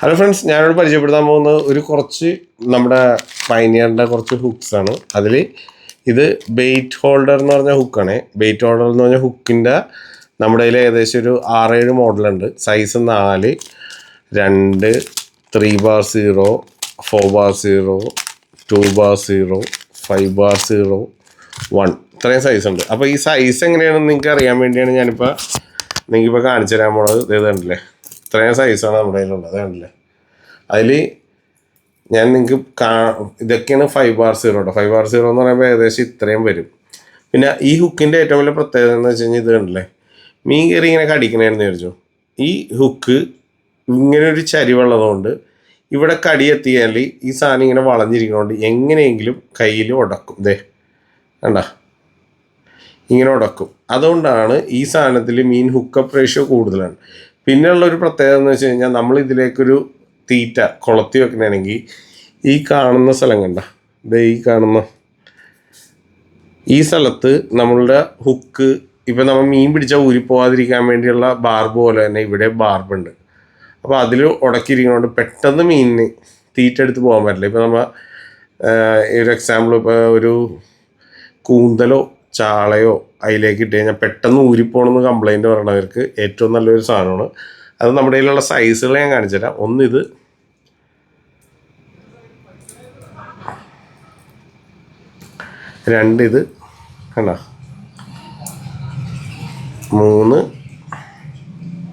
Hello friends ഞാനിവിടെ പരിചയപ്പെടുത്താൻ പോകുന്നത് ഒരു കുറച്ച് നമ്മുടെ പൈനിയറിന്റെ കുറച്ച് ഹുക്സ് ആണ്. അതിൽ ഇത് ബെയ്റ്റ് ഹോൾഡർ എന്ന് പറഞ്ഞ ഹുക്കാണ് ബെയ്റ്റ് ഹോൾഡർ എന്ന് പറഞ്ഞ ഹുക്കിന്റെ നമ്മുടെ കയ്യിൽ ഏകദേശം ഒരു ആറേഴ് മോഡലുണ്ട് സൈസ് നാല് രണ്ട് three bar zero four bar zero two bar zero five bar zero one ഇത്രയും സൈസ് ഉണ്ട്. അപ്പോൾ ഈ സൈസ് എങ്ങനെയാണെന്ന് നിങ്ങൾക്ക് അറിയാൻ വേണ്ടിയാണ് ഞാനിപ്പോൾ നിങ്ങൾക്കിപ്പോൾ കാണിച്ചു തരാൻ പോണത്. ഇത് കണ്ടില്ലേ? ഇത്രയും സൈസാണ് നമ്മുടെ കയ്യിലുള്ളത് കണ്ടില്ലേ? അതിൽ ഞാൻ നിങ്ങൾക്ക് കാ ഇതൊക്കെയാണ് ഫൈവ് ആർ സീറോ കേട്ടോ ഫൈവ് ആർ സീറോ എന്ന് പറയുമ്പോൾ ഏകദേശം ഇത്രയും വരും. പിന്നെ ഈ ഹുക്കിന്റെ ഏറ്റവും വലിയ പ്രത്യേകത എന്ന് വെച്ച് കഴിഞ്ഞാൽ ഇത് കണ്ടില്ലേ? മീൻ കയറി ഇങ്ങനെ കടിക്കണേന്ന് വിചാരിച്ചു. ഈ ഹുക്ക് ഇങ്ങനെ ഒരു ചരിവുള്ളതുകൊണ്ട് ഇവിടെ കടി എത്തിയാൽ ഈ സാധനം ഇങ്ങനെ വളഞ്ഞിരിക്കുന്നതുകൊണ്ട് എങ്ങനെയെങ്കിലും കയ്യിൽ ഉടക്കും. ദേ കണ്ട? ഇങ്ങനെ ഉടക്കും. അതുകൊണ്ടാണ് ഈ സാധനത്തിൽ മീൻ ഹുക്കപ്പ് റേഷ്യോ കൂടുതലാണ്. പിന്നെയുള്ള ഒരു പ്രത്യേകത എന്ന് വെച്ച് കഴിഞ്ഞാൽ നമ്മൾ ഇതിലേക്കൊരു തീറ്റ കൊളത്തി വെക്കണമെങ്കിൽ ഈ കാണുന്ന സ്ഥലം കണ്ട ദേ ഈ കാണുന്ന ഈ സ്ഥലത്ത് നമ്മളുടെ ഹുക്ക് ഇപ്പം നമ്മൾ മീൻ പിടിച്ചാൽ ഊരിപ്പോവാതിരിക്കാൻ വേണ്ടിയുള്ള ബാർബ് പോലെ തന്നെ ഇവിടെ ബാർബുണ്ട്. അപ്പോൾ അതിൽ ഉടക്കിയിരിക്കുന്നതുകൊണ്ട് പെട്ടെന്ന് മീനിന് തീറ്റ എടുത്ത് പോകാൻ പറ്റില്ല. ഇപ്പം നമ്മൾ ഒരു എക്സാമ്പിൾ ഇപ്പോൾ ഒരു കൂന്തലോ ചാളയോ അതിലേക്ക് ഇട്ട് കഴിഞ്ഞാൽ പെട്ടെന്ന് ഊരിപ്പോണെന്ന് കംപ്ലൈന്റ് പറയണവർക്ക് ഏറ്റവും നല്ലൊരു സാധനമാണ്. അത് നമ്മുടെ കയ്യിലുള്ള സൈസുകൾ ഞാൻ കാണിച്ചു തരാം ഒന്നിത് രണ്ടിത് കണ്ട? മൂന്ന്.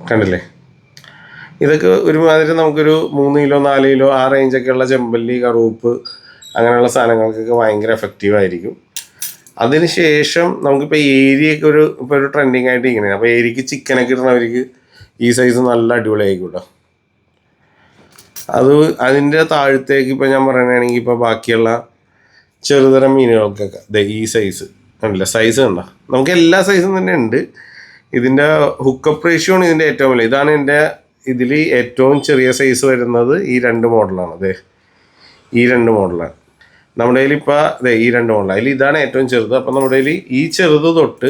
കണ്ടില്ലേ? ഇതൊക്കെ ഒരുമാതിരി നമുക്കൊരു മൂന്ന് കിലോ നാല് കിലോ ആ റേഞ്ചൊക്കെയുള്ള ചെമ്പല്ലി കറുപ്പ് അങ്ങനെയുള്ള സാധനങ്ങൾക്കൊക്കെ ഭയങ്കര എഫക്റ്റീവ് ആയിരിക്കും. അതിന് ശേഷം നമുക്കിപ്പോൾ ഏരിയൊക്കെ ഒരു ഇപ്പോൾ ഒരു ട്രെൻഡിങ് ആയിട്ട് ഇങ്ങനെയാണ് അപ്പോൾ ഏരിക്ക് ചിക്കനൊക്കെ ഇടുന്നവർക്ക് ഈ സൈസ് നല്ല അടിപൊളിയായിക്കൂട്ടോ കേട്ടോ അത് അതിന്റെ താഴത്തേക്ക് ഇപ്പോൾ ഞാൻ പറയുകയാണെങ്കിൽ ഇപ്പോൾ ബാക്കിയുള്ള ചെറുതരം മീനുകൾക്കൊക്കെ ഈ സൈസ് കണ്ടില്ല? സൈസ് കണ്ട? നമുക്ക് എല്ലാ സൈസും തന്നെ ഉണ്ട്. ഇതിന്റെ ഹുക്കപ്പ് റേഷ്യോ ആണ് ഇതിന്റെ ഏറ്റവും വലിയ. ഇതാണ് എന്റെ ഇതിൽ ഏറ്റവും ചെറിയ സൈസ് വരുന്നത് ഈ രണ്ട് മോഡലാണ് അതെ ഈ രണ്ട് മോഡലാണ് നമ്മുടെ കയ്യിൽ ഇപ്പോൾ ഈ രണ്ട് മോഡൽ അതിൽ ഇതാണ് ഏറ്റവും ചെറുത്. അപ്പം നമ്മുടെ കയ്യിൽ ഈ ചെറുത് തൊട്ട്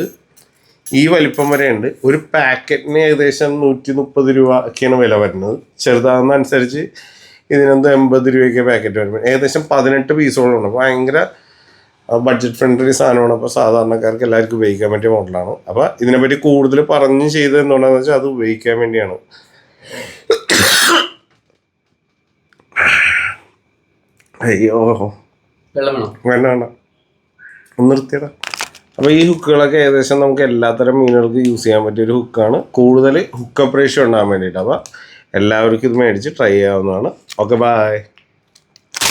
ഈ വലിപ്പം വരെ ഉണ്ട് ഒരു പാക്കറ്റിന് ഏകദേശം നൂറ്റി മുപ്പത് രൂപ ഒക്കെയാണ് വില വരുന്നത്. ചെറുതാകുന്ന അനുസരിച്ച് ഇതിനെന്ത് എൺപത് രൂപയ്ക്ക് പാക്കറ്റ് വരും ഏകദേശം പതിനെട്ട് പീസോളാണ് ഭയങ്കര ബഡ്ജറ്റ് ഫ്രണ്ട്ലി സാധനമാണ്. അപ്പോൾ സാധാരണക്കാർക്ക് എല്ലാവർക്കും ഉപയോഗിക്കാൻ പറ്റിയ മോഡലാണ് അപ്പോൾ ഇതിനെപ്പറ്റി കൂടുതൽ പറഞ്ഞ് ചെയ്തത് എന്തുകൊണ്ടാണെന്ന് വെച്ചാൽ അത് ഉപയോഗിക്കാൻ വേണ്ടിയാണ്. അയ്യോ. വെള്ളം വേണം? നിർത്തിയടാ. അപ്പോൾ ഈ ഹുക്കുകളൊക്കെ ഏകദേശം നമുക്ക് എല്ലാത്തരം മീനുകൾക്ക് യൂസ് ചെയ്യാൻ പറ്റിയ ഒരു ഹുക്കാണ് കൂടുതൽ ഹുക്ക് ഓപ്പറേഷൻ ഉണ്ടാകാൻ വേണ്ടിയിട്ട്. അപ്പോൾ എല്ലാവർക്കും ഇത് മേടിച്ച് ട്രൈ ചെയ്യാവുന്നതാണ്. Okay bye